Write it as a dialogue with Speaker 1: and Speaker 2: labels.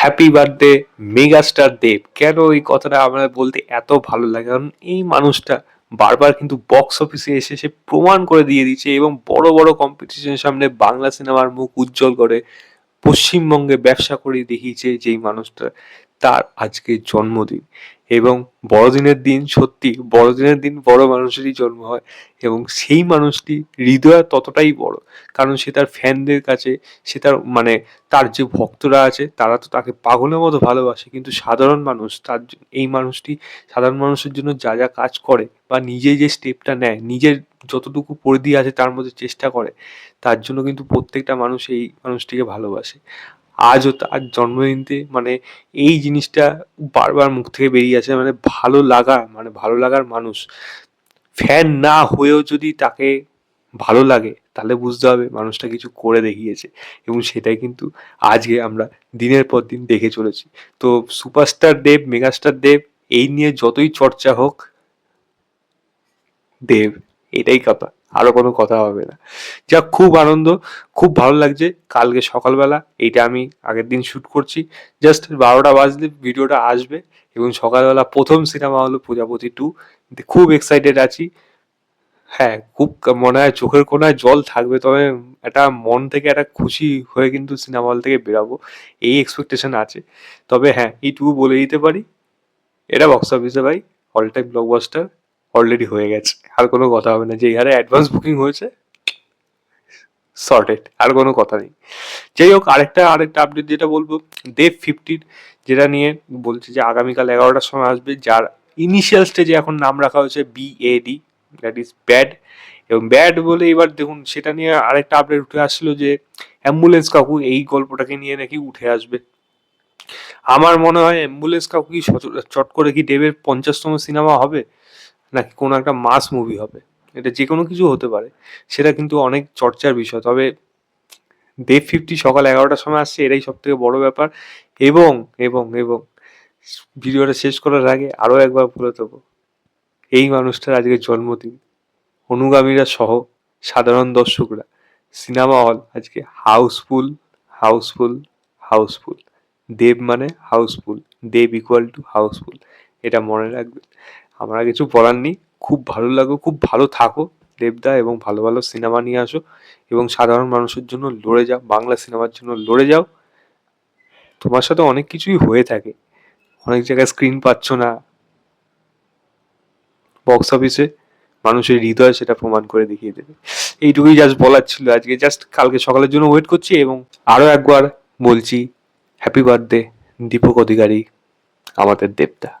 Speaker 1: Happy birthday megastar দেব কেন এই কথাটা আমার বলতে এত ভালো লাগে? কারণ এই মানুষটা বারবার কিন্তু বক্স অফিসে এসে সে প্রমাণ করে দিয়ে দিচ্ছে এবং বড় বড় কম্পিটিশনের সামনে বাংলা সিনেমার মুখ উজ্জ্বল করে পশ্চিমবঙ্গে ব্যবসা করে দেখিয়েছে যেই মানুষটা। তার আজকে জন্মদিন। এবং বড়দিনের দিন সত্যি বড়দিনের দিন বড় মানুষেরই জন্ম হয় এবং সেই মানুষটি হৃদয় ততটাই বড়। কারণ সে তার ফ্যানদের কাছে, সে তার মানে তার যে ভক্তরা আছে, তারা তো তাকে পাগলের মতো ভালোবাসে। কিন্তু সাধারণ মানুষ তার এই মানুষটি সাধারণ মানুষের জন্য যা যা কাজ করে বা নিজে যে স্টেপটা নেয়, নিজের যতটুকু পরিধি আছে তার মধ্যে চেষ্টা করে, তার জন্য কিন্তু প্রত্যেকটা মানুষ এই মানুষটিকে ভালোবাসে। আজও তার জন্মদিনতে মানে এই জিনিসটা বারবার মুখ থেকে বেরিয়ে আসে মানে ভালো লাগা মানে ভালো লাগার মানুষ। ফ্যান না হয়েও যদি তাকে ভালো লাগে, তাহলে বুঝতে হবে মানুষটা কিছু করে দেখিয়েছে। এবং সেটাই কিন্তু আজকে আমরা দিনের পর দিন দেখে চলেছি। তো সুপারস্টার দেব, মেগাস্টার দেব, এই নিয়ে যতই চর্চা হোক, দেব, এটাই কথা। আরও কোনো কথা হবে না। যা খুব আনন্দ, খুব ভালো লাগছে। কালকে সকালবেলা এইটা আমি আগের দিন শুট করছি। জাস্ট বারোটা বাজলে ভিডিওটা আসবে এবং সকালবেলা প্রথম সিনেমা হলো প্রজাপতি টু খুব এক্সাইটেড আছি। হ্যাঁ খুব মনে হয় চোখের কোনায় জল থাকবে, তবে একটা মন থেকে একটা খুশি হয়ে কিন্তু সিনেমা হল থেকে বেরাবো। এই এক্সপেকটেশন আছে। তবে হ্যাঁ এইটুকু বলে দিতে পারি। এটা বক্স অফিসে ভাই অল টাইম ব্লকবাস্টার অলরেডি হয়ে গেছে। আর কোনো কথা হবে না। যে হারে অ্যাডভান্স বুকিং হয়েছে সর্টেড আর কোনো কথা নেই। যাই হোক, আরেকটা আরেকটা আপডেট যেটা বলব দেব ফিফটির যেটা নিয়ে বলছে যে আগামীকাল এগারোটার সময় আসবে, যার ইনিশিয়াল স্টেজে এখন নাম রাখা হয়েছে বিএডি দ্যাট ইজ ব্যাড এবং ব্যাড বলে এবার দেখুন, সেটা নিয়ে আরেকটা আপডেট উঠে আসলো যে অ্যাম্বুলেন্স কাকু এই গল্পটাকে নিয়ে নাকি উঠে আসবে। আমার মনে হয় অ্যাম্বুলেন্স কাকু কি চট করে কি দেবের পঞ্চাশতম সিনেমা হবে? নাকি কোনো একটা মাস মুভি হবে। এটা যে কোনো কিছু হতে পারে। সেটা কিন্তু অনেক চর্চার বিষয়। তবে দেব ফিফটি সকাল এগারোটার সময় আসছে, এটাই সব থেকে বড় ব্যাপার। এবং এবং এবং ভিডিওটা শেষ করার আগে আরও একবার বলে দেবো, এই মানুষটার আজকে জন্মদিন। অনুগামীরা সহ সাধারণ দর্শকরা। সিনেমা হল আজকে হাউসফুল হাউসফুল হাউসফুল। দেব মানে housefull, Dev equal to housefull. এটা মনে রাখবেন। আমার কিছু বলার নেই। খুব ভালো লাগো, খুব ভালো থাকো দেবদা এবং ভালো ভালো সিনেমা নিয়ে আসো এবং সাধারণ মানুষের জন্য লড়ে যাও, বাংলা সিনেমার জন্য লড়ে যাও। তোমার সাথে অনেক কিছুই হয়ে থাকে। অনেক জায়গায় স্ক্রিন পাচ্ছ না। বক্স অফিসে মানুষের হৃদয় সেটা প্রমাণ করে দেখিয়ে দেবে। এইটুকুই জাস্ট বলার ছিল আজকে। জাস্ট কালকে সকালের জন্য ওয়েট করছি এবং আরও একবার বলছি হ্যাপি বার্থডে দীপক অধিকারী, আমাদের দেবদা।